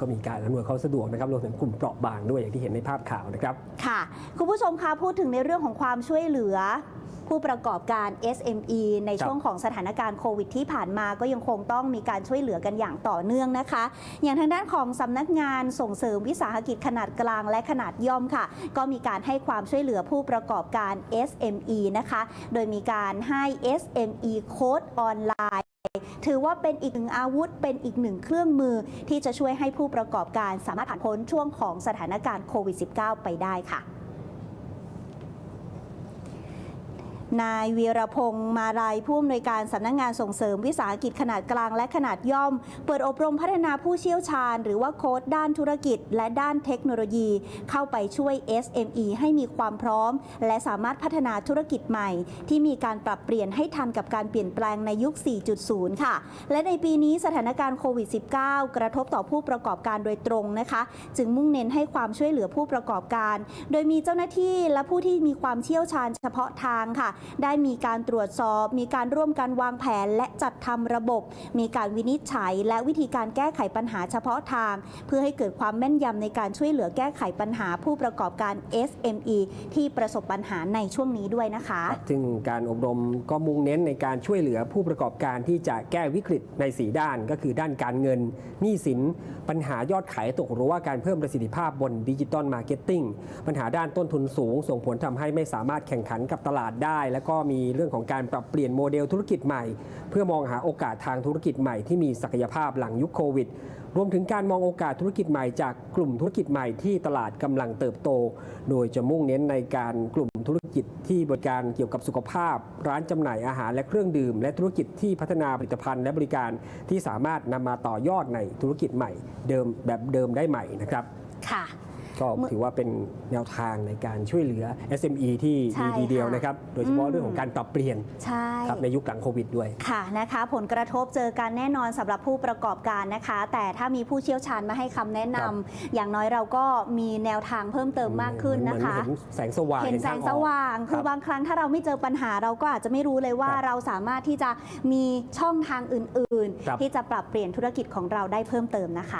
ก็มีการอำนวยความสะดวกนะครับรวมถึงกลุ่มเปราะบางด้วยอย่างที่เห็นในภาพข่าวนะครับ ค่ะ คุณผู้ชมคะพูดถึงในเรื่องของความช่วยเหลือผู้ประกอบการ SME ในช่วงของสถานการณ์โควิดที่ผ่านมาก็ยังคงต้องมีการช่วยเหลือกันอย่างต่อเนื่องนะคะ อย่างทางด้านของสำนักงานส่งเสริมวิสาหกิจขนาดกลางและขนาดย่อมค่ะ ก็มีการให้ความช่วยเหลือผู้ประกอบการ SME นะคะ โดยมีการให้ SME โค้ดออนไลน์ ถือว่าเป็นอีกหนึ่งอาวุธ เป็นอีกหนึ่งเครื่องมือ ที่จะช่วยให้ผู้ประกอบการสามารถผ่านพ้นช่วงของสถานการณ์โควิด -19 ไปได้ค่ะ นายวีรพงศ์มาลายผู้อำนวยการสำนักงงานส่งเสริมวิสาหกิจขนาดกลางและขนาดย่อม เปิดอบรมพัฒนาผู้เชี่ยวชาญ หรือว่าโค้ดด้านธุรกิจ และด้านเทคโนโลยี เข้าไปช่วย SME ให้มีความพร้อม และสามารถพัฒนาธุรกิจใหม่ ที่มีการปรับเปลี่ยนให้ทันกับการเปลี่ยนแปลงในยุค 4.0 ค่ะ และในปีนี้สถานการณ์โควิด -19 กระทบต่อผู้ประกอบการโดยตรงนะคะ จึงมุ่งเน้นให้ความช่วยเหลือผู้ประกอบการ โดยมีเจ้าหน้าที่และผู้ที่มีความเชี่ยวชาญเฉพาะทางค่ะได้มีการตรวจสอบ มีการร่วมกันวางแผนและจัดทำระบบ มีการวินิจฉัย และวิธีการแก้ไขปัญหาเฉพาะทาง เพื่อให้เกิดความแม่นยำในการช่วยเหลือแก้ไขปัญหาผู้ประกอบการ SME ที่ประสบปัญหาในช่วงนี้ด้วยนะคะ ซึ่งการอบรมก็มุ่งเน้นในการช่วยเหลือผู้ประกอบการที่จะแก้วิกฤตใน 4 ด้าน ก็คือด้านการเงินหนี้สิน ปัญหายอดขายตกหรือว่าการเพิ่มประสิทธิภาพบนดิจิตอลมาร์เก็ตติ้งปัญหาด้านต้นทุนสูง ส่งผลทำให้ไม่สามารถแข่งขันกับตลาดได้แล้วก็มีเรื่องของการปรับเปลี่ยนโมเดลธุรกิจใหม่ เพื่อมองหาโอกาสทางธุรกิจใหม่ที่มีศักยภาพหลังยุคโควิด รวมถึงการมองโอกาสธุรกิจใหม่จากกลุ่มธุรกิจใหม่ที่ตลาดกำลังเติบโต โดยจะมุ่งเน้นในการกลุ่มธุรกิจที่บริการเกี่ยวกับสุขภาพ ร้านจำหน่ายอาหารและเครื่องดื่ม และธุรกิจที่พัฒนาผลิตภัณฑ์และบริการที่สามารถนำมาต่อยอดในธุรกิจใหม่ เดิมแบบเดิมได้ใหม่นะครับ ก็ถือว่าเป็นแนวทางในการช่วยเหลือ SME ที่ใช่ดีทีเดียวค่ะนะครับ โดยเฉพาะอืม เรื่องของการปรับเปลี่ยนใช่ ครับในยุคหลังโควิดด้วย ค่ะนะคะผลกระทบเจอกันแน่นอนสำหรับผู้ประกอบการนะคะ แต่ถ้ามีผู้เชี่ยวชาญมาให้คำแนะนำครับ อย่างน้อยเราก็มีแนวทางเพิ่มเติมมากขึ้นนะคะ เหมือเห็นแสงสว่างเห็นแสทางออก สว่าง คือบางครั้งถ้าเราไม่เจอปัญหาเราก็อาจจะไม่รู้เลยว่าครับเราสามารถที่จะมีช่องทางอื่น ครับ ๆ ที่จะปรับเปลี่ยนธุรกิจของเราได้เพิ่มเติมนะคะ